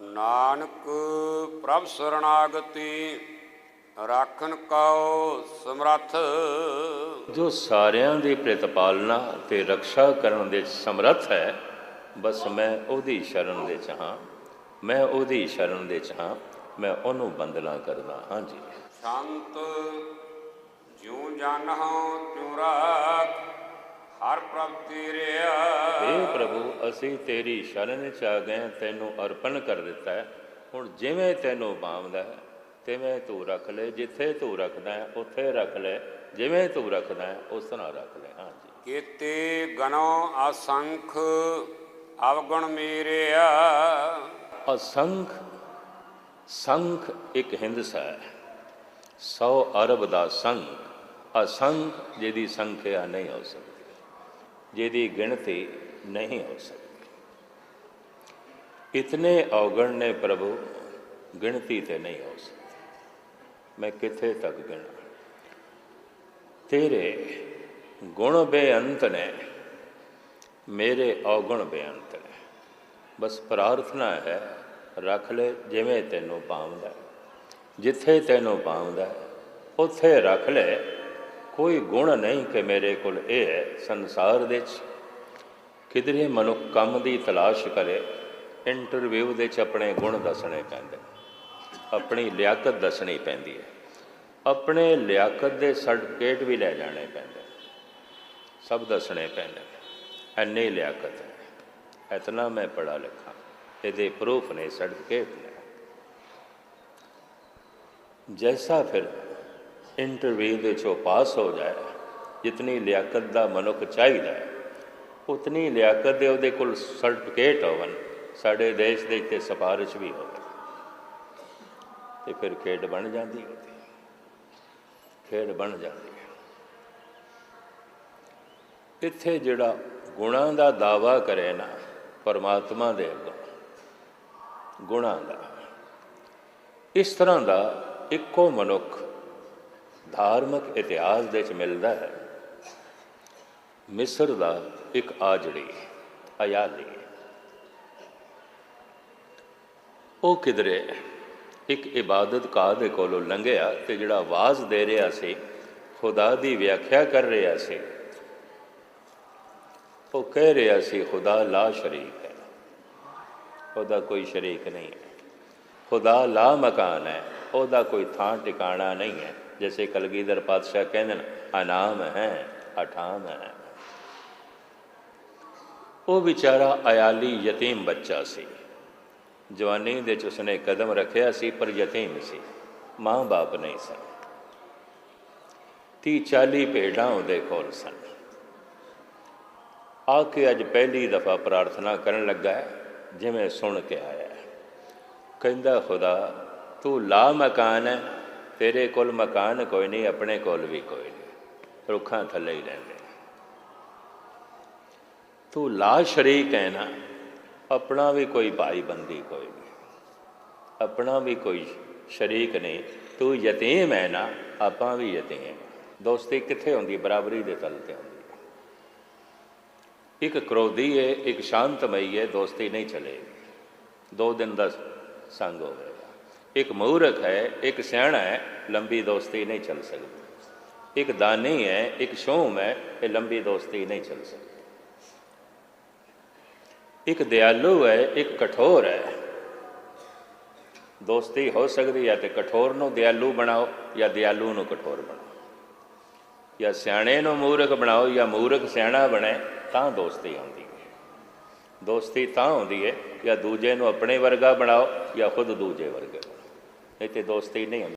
ਨਾਨਕ ਪ੍ਰਭ ਸਰਣਾਗਤੀ ਰਾਖਨ ਕਉ ਸਮਰੱਥ। ਜੋ ਸਾਰਿਆਂ ਦੀ ਪ੍ਰਤਪਾਲਨਾ ਤੇ ਰੱਖਿਆ ਕਰਨ ਦੇ ਸਮਰੱਥ ਹੈ ਬਸ ਮੈਂ ਉਹਦੀ ਸ਼ਰਨ ਦੇ ਚ ਹਾਂ ਮੈਂ ਉਹਦੀ ਸ਼ਰਨ ਦੇ ਚ ਹਾਂ ਮੈਂ ਉਹਨੂੰ ਬੰਦਨਾ ਕਰਦਾ ਹਾਂ ਜੀ। ਸੰਤ ਜਿਉ ਜਨ ਹਉ ਰਾਖ। ਹਰ ਪ੍ਰਭ ਤੇਰਿਆ हे ਪ੍ਰਭੂ ਅਸੀਂ ਤੇਰੀ ਸ਼ਰਨ ਚ ਆ ਗਏ ਤੈਨੂੰ ਅਰਪਣ ਕਰ ਦਿੱਤਾ ਹੈ। ਹੁਣ ਜਿਵੇਂ ਤੈਨੂੰ ਭਾਵਦਾ ਹੈ ਤਿਵੇਂ ਤੂੰ ਰੱਖ ਲੈ। ਜਿੱਥੇ ਤੂੰ ਰੱਖਦਾ ਹੈ ਉੱਥੇ ਰੱਖ ਲੈ। ਜਿਵੇਂ ਤੂੰ ਰੱਖਦਾ ਹੈ ਉਸ ਤਰ੍ਹਾਂ ਰੱਖ ਲੈ। ਹਾਂ ਜੀ ਕੀਤੇ ਗਨੋ ਅਸੰਖ ਅਵਗੁਣ ਮੇਰਿਆ ਅਸੰਖ ਸੰਖ ਇੱਕ ਹਿੰਦਸਾ ਹੈ। 100 ਅਰਬ ਦਾ ਸੰਖ ਅਸੰਖ ਜਿਹਦੀ ਸੰਖਿਆ ਨਹੀਂ ਹੋ ਸਕਦੀ। ਜਿਹਦੀ ਗਿਣਤੀ ਨਹੀਂ ਹੋ ਸਕਦੀ। ਇਤਨੇ ਔਗਣ ਨੇ ਪ੍ਰਭੂ, ਗਿਣਤੀ ਤੇ ਨਹੀਂ ਹੋ ਸਕਦੀ। ਮੈਂ ਕਿੱਥੇ ਤੱਕ ਗਿਣਾ? ਤੇਰੇ ਗੁਣ ਬੇਅੰਤ ਨੇ, ਮੇਰੇ ਔਗਣ ਬੇਅੰਤ ਨੇ। ਬਸ ਪ੍ਰਾਰਥਨਾ ਹੈ, ਰੱਖ ਲੈ ਜਿਵੇਂ ਤੈਨੂੰ ਪਾਉਂਦਾ ਜਿੱਥੇ ਤੈਨੂੰ ਪਾਉਂਦਾ ਉੱਥੇ ਰੱਖ ਲੈ ਕੋਈ ਗੁਣ ਨਹੀਂ ਕਿ ਮੇਰੇ ਕੋਲ ਇਹ ਹੈ, ਸੰਸਾਰ ਦੇ ਚ ਕਿਧਰੇ ਮਨੁੱਖ ਕੰਮ ਦੀ ਤਲਾਸ਼ ਕਰੇ ਇੰਟਰਵਿਊ ਦੇ ਚ ਆਪਣੇ ਗੁਣ ਦੱਸਣੇ ਪੈਂਦੇ ਆਪਣੀ ਲਿਆਕਤ ਦੱਸਣੀ ਪੈਂਦੀ ਹੈ। ਆਪਣੇ ਲਿਆਕਤ ਦੇ ਸਰਟੀਫਿਕੇਟ ਵੀ ਲੈ ਜਾਣੇ ਪੈਂਦੇ ਸਭ ਦੱਸਣੇ ਪੈਂਦੇ ਐਨੀ ਲਿਆਕਤ ਹੈ। ਇਤਨਾ ਮੈਂ ਪੜਾ ਲਿਖਾ। ਇਹਦੇ ਪ੍ਰੂਫ ਨੇ ਸਰਟੀਫਿਕੇਟ ਨੇ। ਜੈਸਾ ਫਿਰ ਇੰਟਰਵਿਊ ਦੇ ਚੋਂ ਪਾਸ ਹੋ ਜਾਏ, ਜਿਤਨੀ ਲਿਆਕਤ ਦਾ ਮਨੁੱਖ ਚਾਹੀਦਾ ਉਤਨੀ ਲਿਆਕਤ ਦੇ ਉਹਦੇ ਕੋਲ ਸਰਟੀਫਿਕੇਟ ਹੋਵਨ ਸਾਡੇ ਦੇਸ਼ ਦੇ ਇੱਥੇ ਸਿਫਾਰਿਸ਼ ਵੀ ਹੋਵੇ। ਤੇ ਫਿਰ ਖੇਡ ਬਣ ਜਾਂਦੀ ਹੈ। ਖੇਡ ਬਣ ਜਾਂਦੀ ਹੈ। ਇੱਥੇ ਜਿਹੜਾ ਗੁਣਾਂ ਦਾ ਦਾਵਾ ਕਰੇ ਨਾ, ਪਰਮਾਤਮਾ ਦੇ ਅੱਗੇ, ਗੁਣਾਂ ਦਾ, ਇਸ ਤਰ੍ਹਾਂ ਦਾ ਇੱਕੋ ਮਨੁੱਖ ਧਾਰਮਿਕ ਇਤਿਹਾਸ ਦੇ ਵਿੱਚ ਮਿਲਦਾ ਹੈ। ਮਿਸਰ ਦਾ ਇੱਕ ਆਜੜੀ ਅਯਾਲੀ। ਉਹ ਕਿਧਰੇ ਇੱਕ ਇਬਾਦਤ ਘਾਹ ਦੇ ਕੋਲੋਂ ਲੰਘਿਆ ਤੇ ਜਿਹੜਾ ਆਵਾਜ਼ ਦੇ ਰਿਹਾ ਸੀ, ਖੁਦਾ ਦੀ ਵਿਆਖਿਆ ਕਰ ਰਿਹਾ ਸੀ, ਉਹ ਕਹਿ ਰਿਹਾ ਸੀ, ਖੁਦਾ ਲਾ ਸ਼ਰੀਕ ਹੈ। ਉਹਦਾ ਕੋਈ ਸ਼ਰੀਕ ਨਹੀਂ ਹੈ। ਖੁਦਾ ਲਾ ਮਕਾਨ ਹੈ। ਉਹਦਾ ਕੋਈ ਥਾਂ ਟਿਕਾਣਾ ਨਹੀਂ ਹੈ। ਜੈਸੇ ਕਲਗੀਧਰ ਪਾਤਸ਼ਾਹ ਕਹਿੰਦੇ ਨੇ, ਅਨਾਮ ਹੈ, ਅਠਾਮ ਹੈ। ਉਹ ਵਿਚਾਰਾ ਅਯਾਲੀ ਯਤੀਮ ਬੱਚਾ ਸੀ। ਜਵਾਨੀ ਦੇ ਚ ਉਸਨੇ ਕਦਮ ਰੱਖਿਆ ਸੀ, ਪਰ ਯਤੀਮ ਸੀ। ਮਾਂ ਬਾਪ ਨਹੀਂ ਸਨ। ਤੀਹ 40 ਭੇਡਾਂ ਉਹਦੇ ਕੋਲ ਸਨ। ਆ ਕੇ ਅੱਜ ਪਹਿਲੀ ਦਫਾ ਪ੍ਰਾਰਥਨਾ ਕਰਨ ਲੱਗਾ ਜਿਵੇਂ ਸੁਣ ਕੇ ਆਇਆ ਕਹਿੰਦਾ, ਖੁਦਾ ਤੂੰ ਲਾ ਮਕਾਨ ਹੈ, ਤੇਰੇ ਕੋਲ ਮਕਾਨ ਕੋਈ ਨਹੀਂ, ਆਪਣੇ ਕੋਲ ਵੀ ਕੋਈ ਨਹੀਂ। ਰੁੱਖਾਂ ਥੱਲੇ ਹੀ ਰਹਿੰਦੇ ਤੂੰ ਲਾ ਸ਼ਰੀਕ ਹੈ ਨਾ, ਆਪਣਾ ਵੀ ਕੋਈ ਭਾਈ ਬੰਦੀ ਕੋਈ ਨਹੀਂ। ਆਪਣਾ ਵੀ ਕੋਈ ਸ਼ਰੀਕ ਨਹੀਂ। ਤੂੰ ਯਤੀਮ ਹੈ ਨਾ, ਆਪਾਂ ਵੀ ਯਤੀਮ ਦੋਸਤੀ ਕਿੱਥੇ ਹੁੰਦੀ? ਬਰਾਬਰੀ ਦੇ ਤਲ ਤੇ ਹੁੰਦੀ। ਇੱਕ ਕ੍ਰੋਧੀ ਹੈ, ਇੱਕ ਸ਼ਾਂਤਮਈ ਹੈ, ਦੋਸਤੀ ਨਹੀਂ ਚਲੇਗੀ। ਦੋ ਦਿਨ ਦਾ ਸੰਗ ਹੋਵੇਗਾ ਇੱਕ ਮੂਰਖ ਹੈ, ਇੱਕ ਸਿਆਣਾ ਹੈ, ਲੰਬੀ ਦੋਸਤੀ ਨਹੀਂ ਚੱਲ ਸਕਦੀ। ਇੱਕ ਦਾਨੀ ਹੈ, ਇੱਕ ਸ਼ੋਮ ਹੈ ਇਹ ਲੰਬੀ ਦੋਸਤੀ ਨਹੀਂ ਚੱਲ ਸਕਦੀ। ਇੱਕ ਦਿਆਲੂ ਹੈ, ਇੱਕ ਕਠੋਰ ਹੈ। ਦੋਸਤੀ ਹੋ ਸਕਦੀ ਹੈ ਤੇ ਕਠੋਰ ਨੂੰ ਦਿਆਲੂ ਬਣਾਓ ਜਾਂ ਦਿਆਲੂ ਨੂੰ ਕਠੋਰ ਬਣਾਓ। ਜਾਂ ਸਿਆਣੇ ਨੂੰ ਮੂਰਖ ਬਣਾਓ ਜਾਂ ਮੂਰਖ ਸਿਆਣਾ ਬਣੇ, ਤਾਂ ਦੋਸਤੀ ਆਉਂਦੀ ਹੈ। ਦੋਸਤੀ ਤਾਂ ਹੁੰਦੀ ਹੈ ਜਾਂ ਦੂਜੇ ਨੂੰ ਆਪਣੇ ਵਰਗਾ ਬਣਾਓ ਜਾਂ ਖੁਦ ਦੂਜੇ ਵਰਗੇ ਬਣਾਓ ਨਹੀਂ ਤੇ ਦੋਸਤੀ ਨਹੀਂ ਹੁੰਦੀ